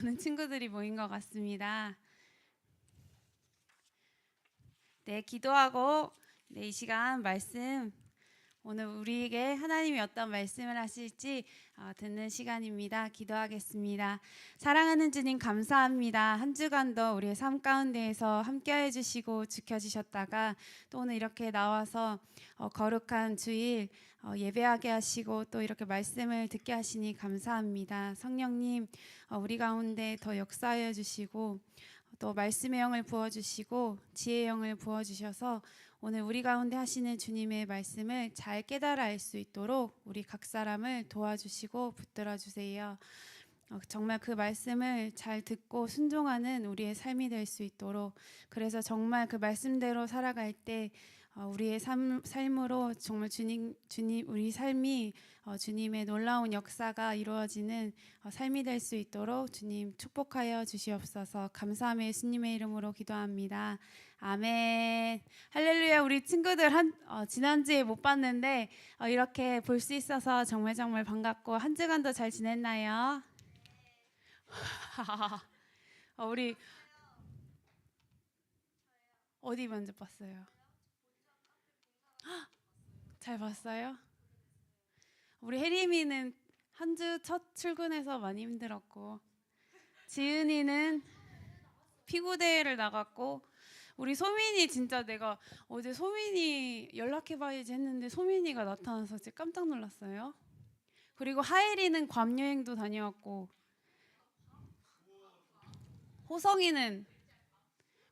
많은 친구들이 모인 것 같습니다. 네, 기도하고 네, 이 시간 말씀 오늘 우리에게 하나님이 어떤 말씀을 하실지 어, 듣는 시간입니다. 기도하겠습니다. 사랑하는 주님 감사합니다. 한 주간도 우리의 삶 가운데에서 함께해 주시고 지켜주셨다가 또 오늘 이렇게 나와서 어, 거룩한 주일 어, 예배하게 하시고 또 이렇게 말씀을 듣게 하시니 감사합니다. 성령님 어, 우리 가운데 더 역사하여 주시고 또 말씀의 영을 부어 주시고 지혜의 영을 부어 주셔서 오늘 우리 가운데 하시는 주님의 말씀을 잘 깨달아 알 수 있도록 우리 각 사람을 도와주시고 붙들어 주세요. 어, 정말 그 말씀을 잘 듣고 순종하는 우리의 삶이 될 수 있도록 그래서 정말 그 말씀대로 살아갈 때 어, 우리의 삶, 삶으로 정말 주님 주님 우리 삶이 어, 주님의 놀라운 역사가 이루어지는 어, 삶이 될 수 있도록 주님 축복하여 주시옵소서 감사함의 예수님의 이름으로 기도합니다. 아멘. 할렐루야. 우리 친구들 한 어, 지난주에 못 봤는데 어, 이렇게 볼 수 있어서 정말 정말 반갑고 한 주간도 잘 지냈나요? 어, 우리 어디 먼저 봤어요? 헉, 잘 봤어요? 우리 혜림이는 한 주 첫 출근해서 많이 힘들었고 지은이는 피구 대회를 나갔고 우리 소민이 진짜 내가 어제 소민이 연락해봐야지 했는데 소민이가 나타나서 진짜 깜짝 놀랐어요. 그리고 하엘이는 괌 여행도 다녀왔고 호성이는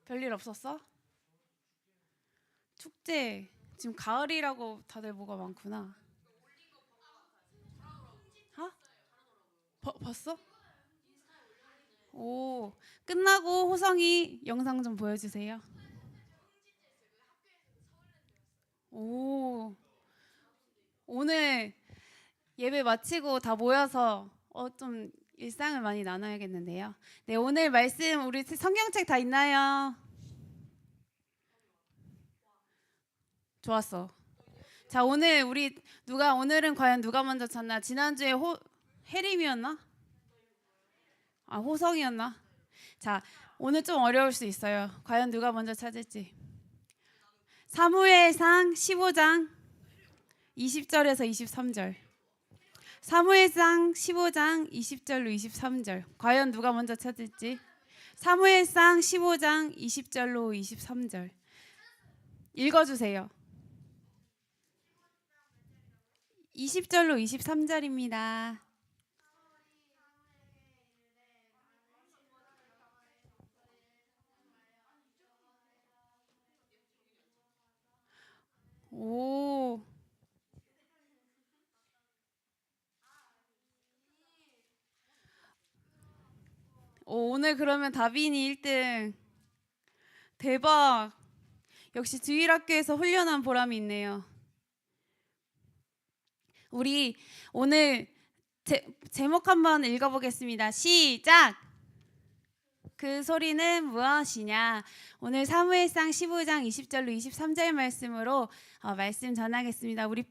별일 없었어? 축제 지금 가을이라고 다들 뭐가 많구나. 어? 봐- 봤어? 오 끝나고 호성이 영상 좀 보여주세요. 오 오늘 예배 마치고 다 모여서 어 좀 일상을 많이 나눠야겠는데요. 네 오늘 말씀 우리 성경책 다 있나요? 좋았어. 자 오늘 우리 누가 오늘은 과연 누가 먼저 찾나? 지난주에 호 해림이었나? 아 호성이었나? 자 오늘 좀 어려울 수 있어요. 과연 누가 먼저 찾을지. 사무엘상 15장 20절에서 23절. 사무엘상 15장 20절로 23절. 과연 누가 먼저 찾을지. 사무엘상 15장 20절로 23절. 읽어 주세요. 20절로 23절입니다. 오. 오, 오늘 그러면 다빈이 1등. 대박. 역시 주일학교에서 훈련한 보람이 있네요. 우리 오늘 제, 제목 한번 읽어보겠습니다. 시작. 그 소리는 무엇이냐? 오늘 사무엘상 15장 20절로 23절 말씀으로 어, 말씀 전하겠습니다. 우리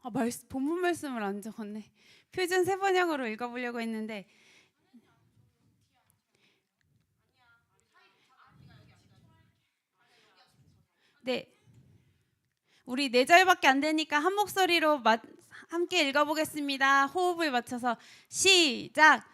아, 말씀, 본문 말씀을 안 적었네. 표준 세 번역으로 읽어보려고 했는데 네. 우리 네 절밖에 안 되니까 한 목소리로 마, 함께 읽어보겠습니다. 호흡을 맞춰서 시작.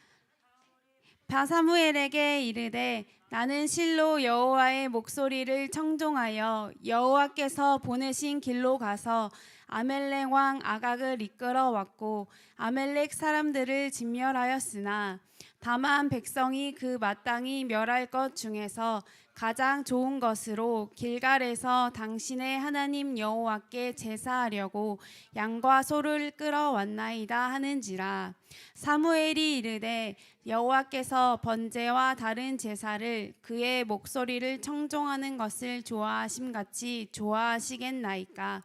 바사무엘에게 이르되 나는 실로 여호와의 목소리를 청종하여 여호와께서 보내신 길로 가서 아멜렉 왕 아각을 이끌어 왔고 아멜렉 사람들을 진멸하였으나 다만 백성이 그 마땅히 멸할 것 중에서 가장 좋은 것으로 길갈에서 당신의 하나님 여호와께 제사하려고 양과 소를 끌어왔나이다 하는지라. 사무엘이 이르되 여호와께서 번제와 다른 제사를 그의 목소리를 청종하는 것을 좋아하심 같이 좋아하시겠나이까?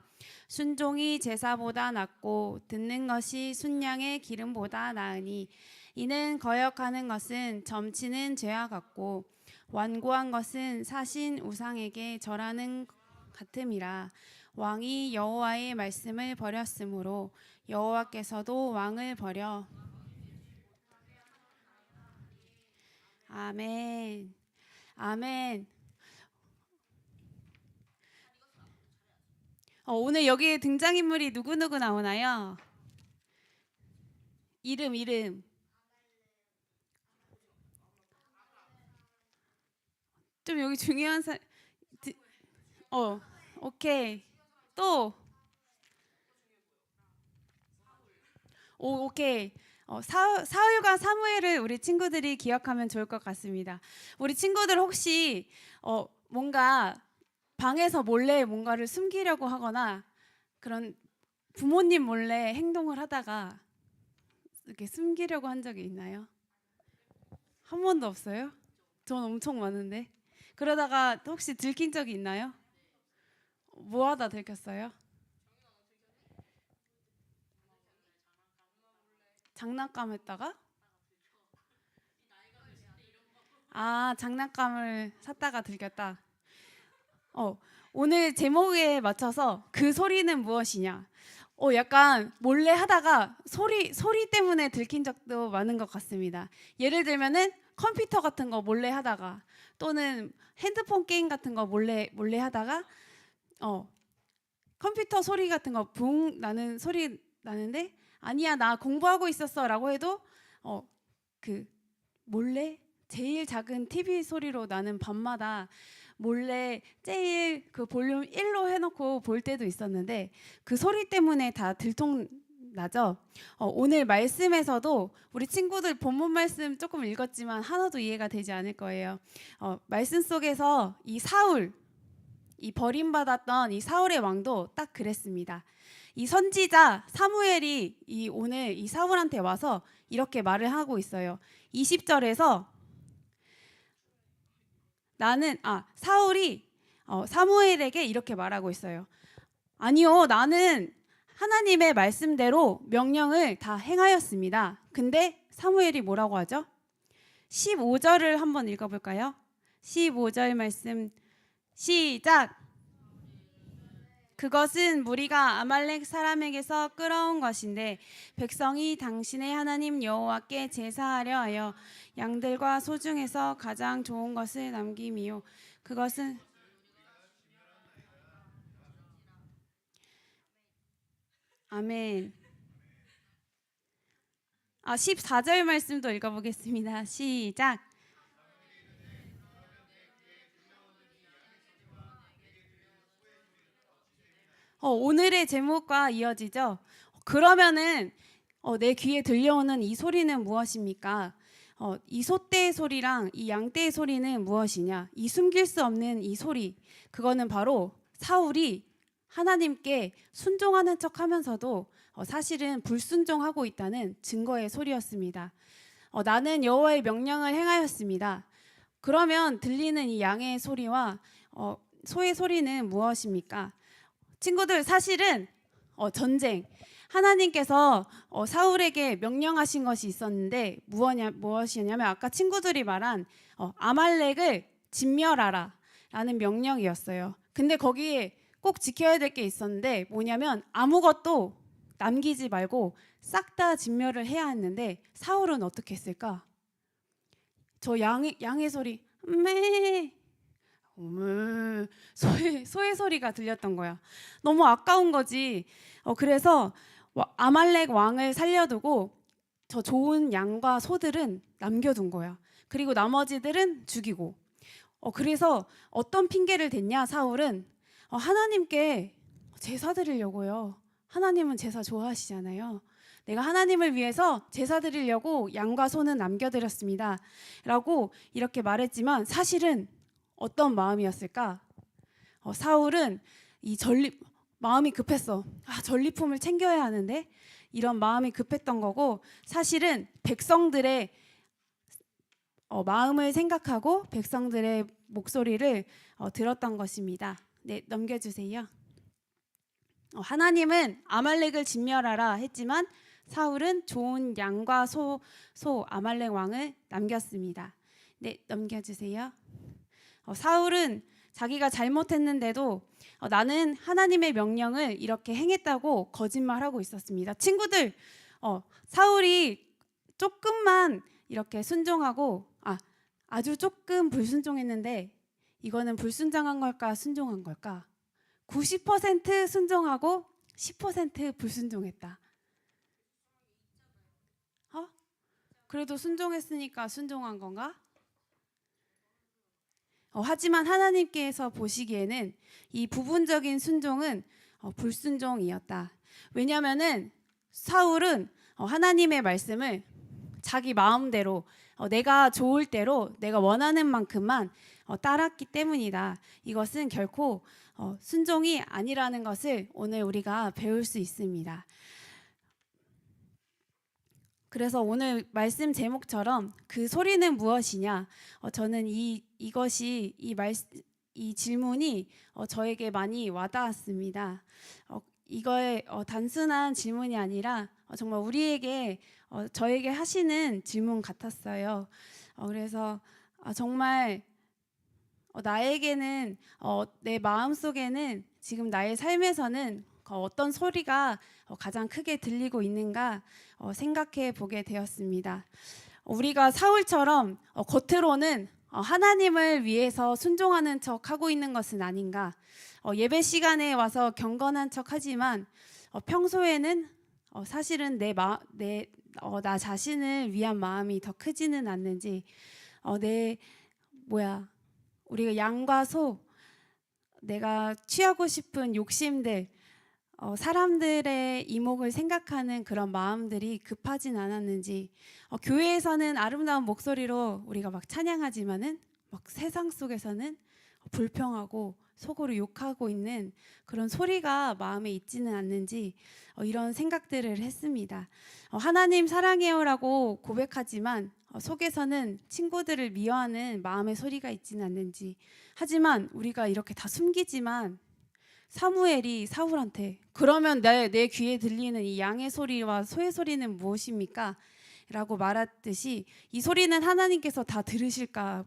순종이 제사보다 낫고 듣는 것이 순양의 기름보다 나으니 이는 거역하는 것은 점치는 죄와 같고 완고한 것은 사신 우상에게 절하는 같음이라 왕이 여호와의 말씀을 버렸으므로 여호와께서도 왕을 버려 아멘. 아멘. 어, 오늘 여기 등장인물이 누구누구 나오나요? 이름, 이름. 좀 여기 중요한 사, 드- 어, 오케이. 또. 오, 오케이. 어, 사, 사울과 사무엘을 우리 친구들이 기억하면 좋을 것 같습니다. 우리 친구들 혹시 어, 뭔가 방에서 몰래 뭔가를 숨기려고 하거나 그런 부모님 몰래 행동을 하다가 이렇게 숨기려고 한 적이 있나요? 한 번도 없어요? 전 엄청 많은데. 그러다가 혹시 들킨 적이 있나요? 뭐 하다 들켰어요? 장난감 했다가? 아, 장난감을 샀다가 들켰다. 어, 오늘 제목에 맞춰서 그 소리는 무엇이냐? 어, 약간 몰래 하다가 소리 소리 때문에 들킨 적도 많은 것 같습니다. 예를 들면은 컴퓨터 같은 거 몰래 하다가 또는 핸드폰 게임 같은 거 몰래 몰래 하다가 어 컴퓨터 소리 같은 거 붕 나는 소리 나는데 아니야 나 공부하고 있었어라고 해도 어 그 몰래 제일 작은 TV 소리로 나는 밤마다 몰래 제일 그 볼륨 1로 해놓고 볼 때도 있었는데 그 소리 때문에 다 들통 나죠. 어, 오늘 말씀에서도 우리 친구들 본문 말씀 조금 읽었지만 하나도 이해가 되지 않을 거예요. 어, 말씀 속에서 이 사울, 이 버림받았던 이 사울의 왕도 딱 그랬습니다. 이 선지자 사무엘이 이 오늘 이 사울한테 와서 이렇게 말을 하고 있어요. 20절에서 나는 아 사울이 어, 사무엘에게 이렇게 말하고 있어요. 아니요, 나는 하나님의 말씀대로 명령을 다 행하였습니다. 근데 사무엘이 뭐라고 하죠? 15절을 한번 읽어볼까요? 15절 말씀 시작. 그것은 무리가 아말렉 사람에게서 끌어온 것인데 백성이 당신의 하나님 여호와께 제사하려 하여 양들과 소 중에서 가장 좋은 것을 남김이요 그것은 아멘. 아 14절 말씀도 읽어보겠습니다. 시작. 어, 오늘의 제목과 이어지죠. 그러면은 어, 내 귀에 들려오는 이 소리는 무엇입니까? 어, 이 소떼의 소리랑 이 양떼의 소리는 무엇이냐? 이 숨길 수 없는 이 소리, 그거는 바로 사울이 하나님께 순종하는 척 하면서도 어, 사실은 불순종하고 있다는 증거의 소리였습니다. 어, 나는 여호와의 명령을 행하였습니다. 그러면 들리는 이 양의 소리와 어, 소의 소리는 무엇입니까? 친구들 사실은 어, 전쟁 하나님께서 어, 사울에게 명령하신 것이 있었는데 무엇냐 무엇이냐면 아까 친구들이 말한 어, 아말렉을 진멸하라라는 명령이었어요. 근데 거기에 꼭 지켜야 될 게 있었는데 뭐냐면 아무것도 남기지 말고 싹 다 진멸을 해야 했는데 사울은 어떻게 했을까? 저 양의 양의 소리 매 어머 소의 소의 소리가 들렸던 거야. 너무 아까운 거지. 어 그래서 와- 아말렉 왕을 살려두고 저 좋은 양과 소들은 남겨둔 거야. 그리고 나머지들은 죽이고. 어 그래서 어떤 핑계를 댔냐 사울은 어, 하나님께 제사 드리려고요. 하나님은 제사 좋아하시잖아요. 내가 하나님을 위해서 제사 드리려고 양과 소는 남겨드렸습니다. 라고 이렇게 말했지만 사실은 어떤 마음이었을까? 어, 사울은 이 전립 마음이 급했어. 아, 전리품을 챙겨야 하는데 이런 마음이 급했던 거고 사실은 백성들의 어, 마음을 생각하고 백성들의 목소리를 어, 들었던 것입니다. 네, 넘겨주세요. 어, 하나님은 아말렉을 진멸하라 했지만 사울은 좋은 양과 소, 소 아말렉 왕을 남겼습니다. 네, 넘겨주세요. 어, 사울은 자기가 잘못했는데도 어, 나는 하나님의 명령을 이렇게 행했다고 거짓말하고 있었습니다. 친구들, 어, 사울이 조금만 이렇게 순종하고 아 아주 조금 불순종했는데 이거는 불순종한 걸까 순종한 걸까? 90% 순종하고 10% 불순종했다. 어? 그래도 순종했으니까 순종한 건가? 어, 하지만 하나님께서 보시기에는 이 부분적인 순종은 어, 불순종이었다. 왜냐하면은 사울은 어, 하나님의 말씀을 자기 마음대로 어, 내가 좋을 대로 내가 원하는 만큼만 어, 따랐기 때문이다. 이것은 결코 어, 순종이 아니라는 것을 오늘 우리가 배울 수 있습니다. 그래서 오늘 말씀 제목처럼 그 소리는 무엇이냐? 어, 저는 이 이것이 이 말 이 질문이 어, 저에게 많이 와닿았습니다. 어, 이거의 어, 단순한 질문이 아니라 어, 정말 우리에게 어, 저에게 하시는 질문 같았어요. 어, 그래서 아, 정말 어, 나에게는 어, 내 마음 속에는 지금 나의 삶에서는 어, 어떤 소리가 어, 가장 크게 들리고 있는가 어, 생각해 보게 되었습니다. 어, 우리가 사울처럼 어, 겉으로는 어, 하나님을 위해서 순종하는 척 하고 있는 것은 아닌가. 어, 예배 시간에 와서 경건한 척 하지만 어, 평소에는 어, 사실은 내 마, 내, 어, 나 자신을 위한 마음이 더 크지는 않는지, 어, 내, 뭐야, 우리가 양과 소, 내가 취하고 싶은 욕심들, 어, 사람들의 이목을 생각하는 그런 마음들이 급하진 않았는지, 어, 교회에서는 아름다운 목소리로 우리가 막 찬양하지만은 막 세상 속에서는 불평하고 속으로 욕하고 있는 그런 소리가 마음에 있지는 않는지 어, 이런 생각들을 했습니다. 어, 하나님 사랑해요라고 고백하지만 어, 속에서는 친구들을 미워하는 마음의 소리가 있지는 않는지 하지만 우리가 이렇게 다 숨기지만 사무엘이 사울한테 그러면 내, 내 귀에 들리는 이 양의 소리와 소의 소리는 무엇입니까? 라고 말했듯이 이 소리는 하나님께서 다 들으실까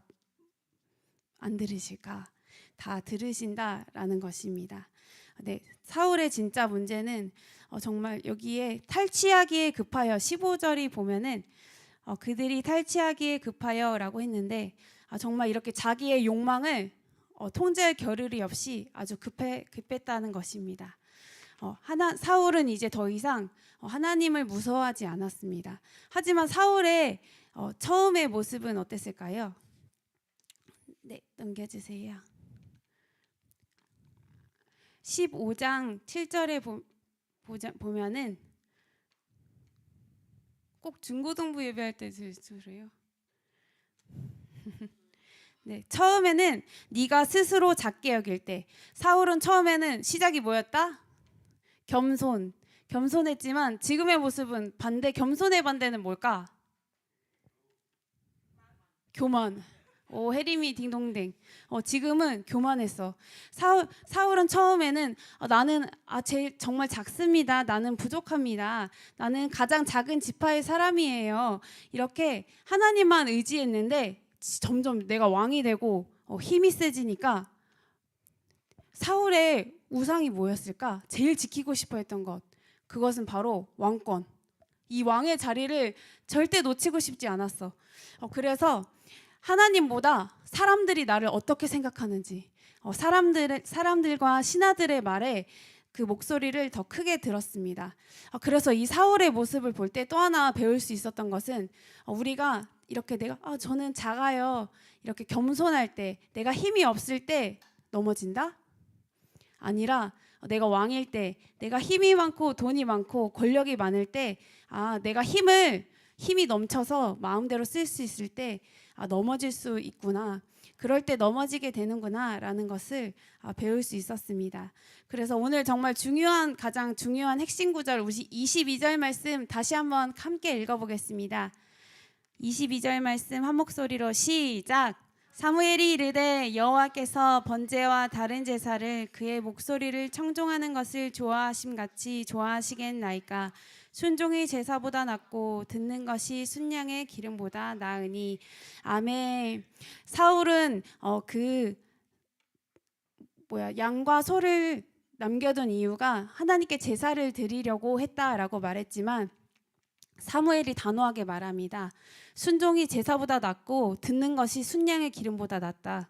안 들으실까 다 들으신다라는 것입니다. 네, 사울의 진짜 문제는 어, 정말 여기에 탈취하기에 급하여 15절이 보면은 어, 그들이 탈취하기에 급하여라고 했는데 아, 정말 이렇게 자기의 욕망을 어, 통제할 겨를이 없이 아주 급해 급했다는 것입니다. 어, 하나 사울은 이제 더 이상 어, 하나님을 무서워하지 않았습니다. 하지만 사울의 어, 처음의 모습은 어땠을까요? 네, 넘겨주세요. 15장 7절에 보, 보자, 보면은 꼭 중고등부 예배할 때 들으래요. 네, 처음에는 네가 스스로 작게 여길 때 사울은 처음에는 시작이 뭐였다? 겸손. 겸손했지만 지금의 모습은 반대 겸손의 반대는 뭘까? 교만. 오 해림이 딩동댕. 어 지금은 교만했어. 사울 사울은 처음에는 어, 나는 아 제 정말 작습니다. 나는 부족합니다. 나는 가장 작은 지파의 사람이에요. 이렇게 하나님만 의지했는데 점점 내가 왕이 되고 어, 힘이 세지니까 사울의 우상이 뭐였을까? 제일 지키고 싶어 했던 것. 그것은 바로 왕권. 이 왕의 자리를 절대 놓치고 싶지 않았어. 어, 그래서 하나님보다 사람들이 나를 어떻게 생각하는지, 어, 사람들 사람들과 신하들의 말에 그 목소리를 더 크게 들었습니다. 어, 그래서 이 사울의 모습을 볼 때 또 하나 배울 수 있었던 것은 어, 우리가 이렇게 내가 아, 저는 작아요. 이렇게 겸손할 때, 내가 힘이 없을 때 넘어진다? 아니라 내가 왕일 때, 내가 힘이 많고 돈이 많고 권력이 많을 때, 아, 내가 힘을 힘이 넘쳐서 마음대로 쓸 수 있을 때, 아, 넘어질 수 있구나. 그럴 때 넘어지게 되는구나라는 것을 아, 배울 수 있었습니다. 그래서 오늘 정말 중요한 가장 중요한 핵심 구절 22절 말씀 다시 한번 함께 읽어보겠습니다. 22절 말씀 한 목소리로 시작. 사무엘이 이르되 여호와께서 번제와 다른 제사를 그의 목소리를 청종하는 것을 좋아하심 같이 좋아하시겠나이까 순종이 제사보다 낫고 듣는 것이 순양의 기름보다 나으니 아멘. 사울은 어 그 뭐야 양과 소를 남겨둔 이유가 하나님께 제사를 드리려고 했다라고 말했지만 사무엘이 단호하게 말합니다. 순종이 제사보다 낫고 듣는 것이 순양의 기름보다 낫다.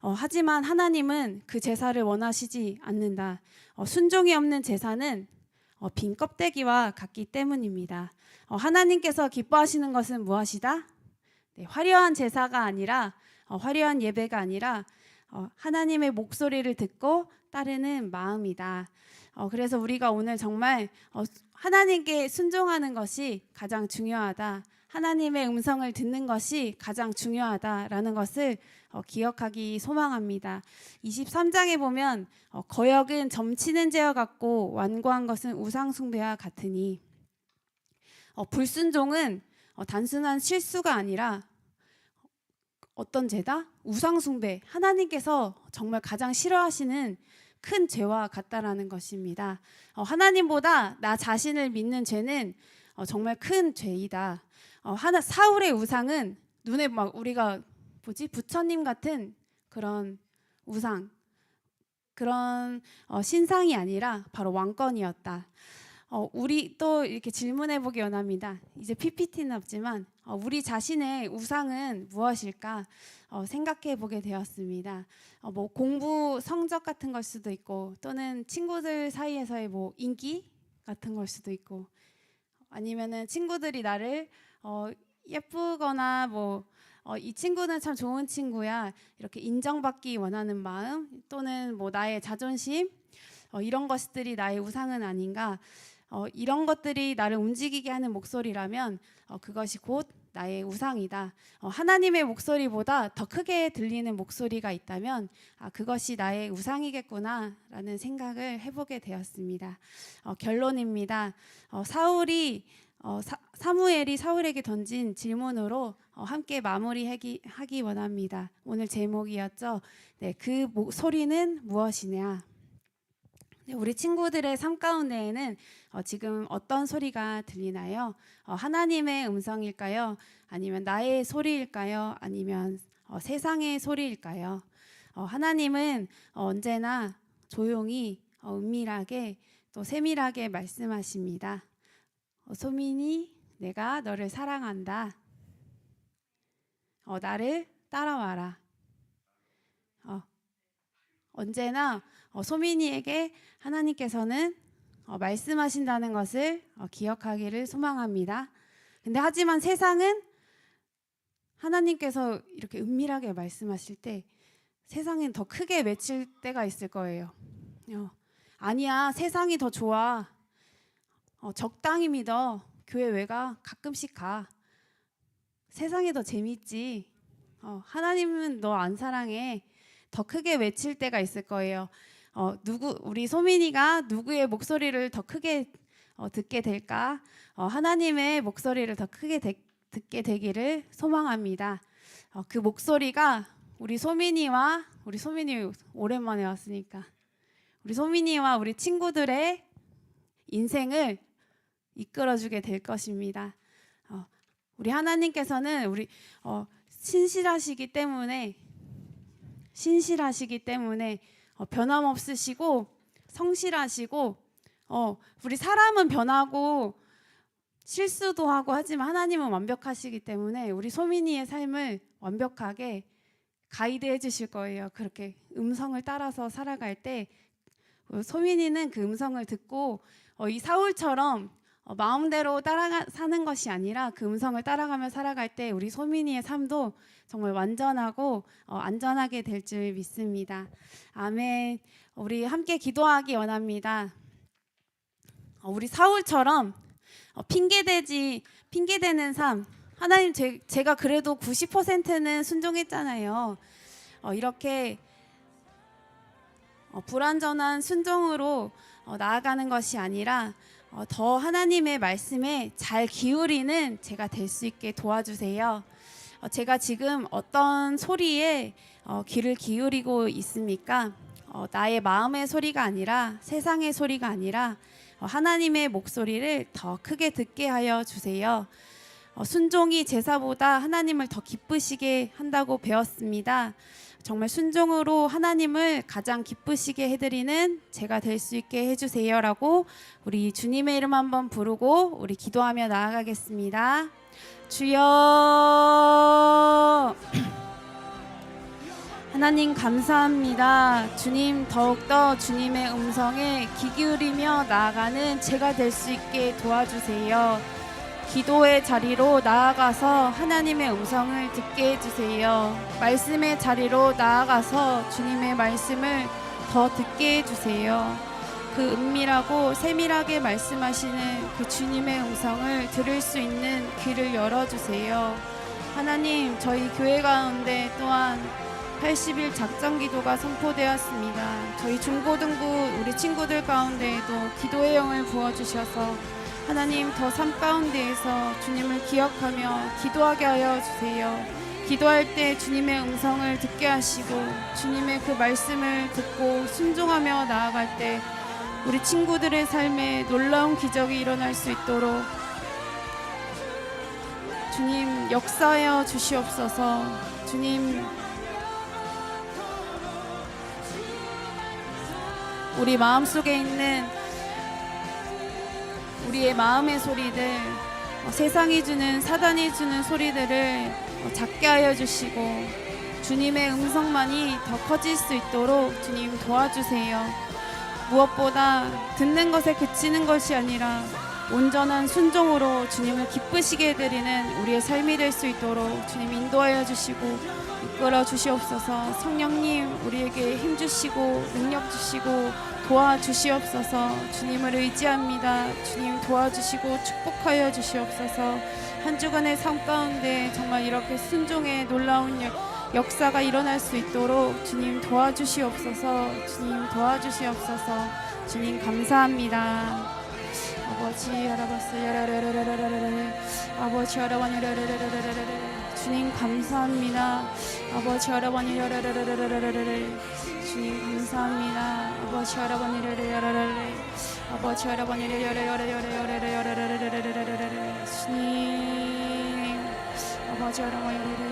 어, 하지만 하나님은 그 제사를 원하시지 않는다. 어, 순종이 없는 제사는 어, 빈 껍데기와 같기 때문입니다. 어, 하나님께서 기뻐하시는 것은 무엇이다? 네, 화려한 제사가 아니라 어, 화려한 예배가 아니라 어, 하나님의 목소리를 듣고 따르는 마음이다. 어, 그래서 우리가 오늘 정말 어, 하나님께 순종하는 것이 가장 중요하다. 하나님의 음성을 듣는 것이 가장 중요하다라는 것을 어, 기억하기 소망합니다. 23장에 보면 어, 거역은 점치는 죄와 같고 완고한 것은 우상 숭배와 같으니 어, 불순종은 어, 단순한 실수가 아니라 어떤 죄다? 우상 숭배. 하나님께서 정말 가장 싫어하시는 큰 죄와 같다라는 것입니다. 어, 하나님보다 나 자신을 믿는 죄는 어, 정말 큰 죄이다. 어, 하나 사울의 우상은 눈에 막 우리가 뭐지 부처님 같은 그런 우상 그런 어, 신상이 아니라 바로 왕권이었다. 어, 우리 또 이렇게 질문해 보기 원합니다. 이제 PPT는 없지만 어, 우리 자신의 우상은 무엇일까 어, 생각해 보게 되었습니다. 어, 뭐 공부 성적 같은 걸 수도 있고 또는 친구들 사이에서의 뭐 인기 같은 걸 수도 있고 아니면은 친구들이 나를 어, 예쁘거나 뭐 어, 이 친구는 참 좋은 친구야 이렇게 인정받기 원하는 마음 또는 뭐 나의 자존심 어, 이런 것들이 나의 우상은 아닌가 어, 이런 것들이 나를 움직이게 하는 목소리라면 어, 그것이 곧 나의 우상이다. 어, 하나님의 목소리보다 더 크게 들리는 목소리가 있다면 아, 그것이 나의 우상이겠구나라는 생각을 해보게 되었습니다. 어, 결론입니다. 어, 사울이 어, 사, 사무엘이 사울에게 던진 질문으로 어, 함께 마무리하기 하기 원합니다. 오늘 제목이었죠. 네, 그 모, 소리는 무엇이냐? 네, 우리 친구들의 삶 가운데에는 어, 지금 어떤 소리가 들리나요? 어, 하나님의 음성일까요? 아니면 나의 소리일까요? 아니면 어, 세상의 소리일까요? 어, 하나님은 어, 언제나 조용히 어, 은밀하게 또 세밀하게 말씀하십니다. 어, 소민이 내가 너를 사랑한다. 어, 나를 따라와라. 어, 언제나 어, 소민이에게 하나님께서는 어, 말씀하신다는 것을 어, 기억하기를 소망합니다. 근데 하지만 세상은 하나님께서 이렇게 은밀하게 말씀하실 때 세상엔 더 크게 외칠 때가 있을 거예요. 어, 아니야, 세상이 더 좋아. 어, 적당히 믿어. 교회 외가 가끔씩 가. 세상이 더 재밌지. 어, 하나님은 너 안 사랑해. 더 크게 외칠 때가 있을 거예요. 어, 누구 우리 소민이가 누구의 목소리를 더 크게 어, 듣게 될까? 어, 하나님의 목소리를 더 크게 되, 듣게 되기를 소망합니다. 어, 그 목소리가 우리 소민이와 우리 소민이 오랜만에 왔으니까 우리 소민이와 우리 친구들의 인생을 이끌어주게 될 것입니다. 어, 우리 하나님께서는 우리 어, 신실하시기 때문에 신실하시기 때문에 어, 변함없으시고 성실하시고 어, 우리 사람은 변하고 실수도 하고 하지만 하나님은 완벽하시기 때문에 우리 소민이의 삶을 완벽하게 가이드해 주실 거예요. 그렇게 음성을 따라서 살아갈 때 어, 소민이는 그 음성을 듣고 어, 이 사울처럼 어, 마음대로 따라가 사는 것이 아니라 그 음성을 따라가며 살아갈 때 우리 소민이의 삶도 정말 완전하고 어, 안전하게 될 줄 믿습니다. 아멘. 우리 함께 기도하기 원합니다. 어, 우리 사울처럼 어, 핑계대지 핑계대는 삶 하나님 제, 제가 그래도 90%는 순종했잖아요. 어, 이렇게 어, 불완전한 순종으로 어, 나아가는 것이 아니라 어, 더 하나님의 말씀에 잘 기울이는 제가 될 수 있게 도와주세요. 어, 제가 지금 어떤 소리에 어, 귀를 기울이고 있습니까? 어, 나의 마음의 소리가 아니라 세상의 소리가 아니라 어, 하나님의 목소리를 더 크게 듣게 하여 주세요. 어, 순종이 제사보다 하나님을 더 기쁘시게 한다고 배웠습니다. 정말 순종으로 하나님을 가장 기쁘시게 해드리는 제가 될 수 있게 해주세요라고 우리 주님의 이름 한번 부르고 우리 기도하며 나아가겠습니다. 주여 하나님 감사합니다. 주님 더욱더 주님의 음성에 귀 기울이며 나아가는 제가 될 수 있게 도와주세요. 기도의 자리로 나아가서 하나님의 음성을 듣게 해주세요. 말씀의 자리로 나아가서 주님의 말씀을 더 듣게 해주세요. 그 은밀하고 세밀하게 말씀하시는 그 주님의 음성을 들을 수 있는 귀를 열어주세요. 하나님, 저희 교회 가운데 또한 80일 작전 기도가 선포되었습니다. 저희 중고등부 우리 친구들 가운데에도 기도의 영을 부어주셔서 하나님 더 삶 가운데에서 주님을 기억하며 기도하게 하여 주세요. 기도할 때 주님의 음성을 듣게 하시고 주님의 그 말씀을 듣고 순종하며 나아갈 때 우리 친구들의 삶에 놀라운 기적이 일어날 수 있도록 주님 역사하여 주시옵소서. 주님 우리 마음 속에 있는 우리의 마음의 소리들 어, 세상이 주는 사단이 주는 소리들을 어, 작게 하여 주시고 주님의 음성만이 더 커질 수 있도록 주님 도와주세요. 무엇보다 듣는 것에 그치는 것이 아니라 온전한 순종으로 주님을 기쁘시게 해드리는 우리의 삶이 될 수 있도록 주님 인도하여 주시고 이끌어 주시옵소서. 성령님 우리에게 힘 주시고 능력 주시고 도와주시옵소서. 주님을 의지합니다. 주님 도와주시고 축복하여 주시옵소서. 한 주간의 삶 가운데 정말 이렇게 순종의 놀라운 역- 역사가 일어날 수 있도록 주님 도와주시옵소서. 주님 도와주시옵소서. 주님 감사합니다 아버지 알아봤어요. 아버지 알아봤니 주님 감사합니다. 아버지 알아봤니 주님 감사합니다. 아버지 알아봤니 아버지 알아봤니 주님 아버지 알아봤니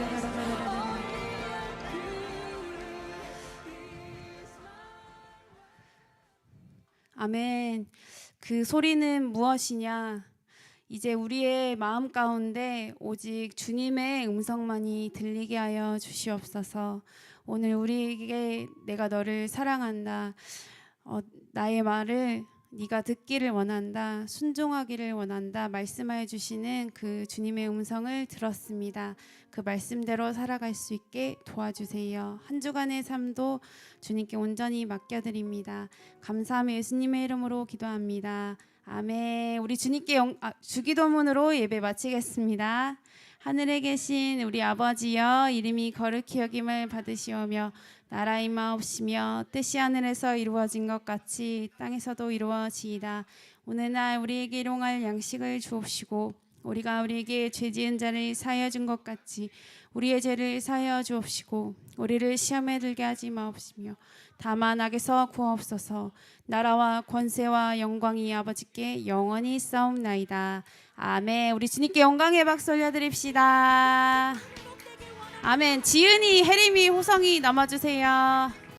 아멘. 그 소리는 무엇이냐? 이제 우리의 마음 가운데 오직 주님의 음성만이 들리게 하여 주시옵소서. 오늘 우리에게 내가 너를 사랑한다. 어, 나의 말을 네가 듣기를 원한다. 순종하기를 원한다. 말씀하여 주시는 그 주님의 음성을 들었습니다. 그 말씀대로 살아갈 수 있게 도와주세요. 한 주간의 삶도 주님께 온전히 맡겨드립니다. 감사하며 예수님의 이름으로 기도합니다. 아멘. 우리 주님께 영, 아, 주기도문으로 예배 마치겠습니다. 하늘에 계신 우리 아버지여 이름이 거룩히 여김을 받으시오며 나라 임하옵시며 뜻이 하늘에서 이루어진 것 같이 땅에서도 이루어지이다. 오늘날 우리에게 일용할 양식을 주옵시고 우리가 우리에게 죄 지은 자를 사하여 준 것 같이 우리의 죄를 사하여 주옵시고 우리를 시험에 들게 하지 마옵시며 다만 악에서 구하옵소서. 나라와 권세와 영광이 아버지께 영원히 싸움나이다. 아멘. 우리 주님께 영광의 박수 올려드립시다 아멘. 지은이 혜림이 호성이 남아주세요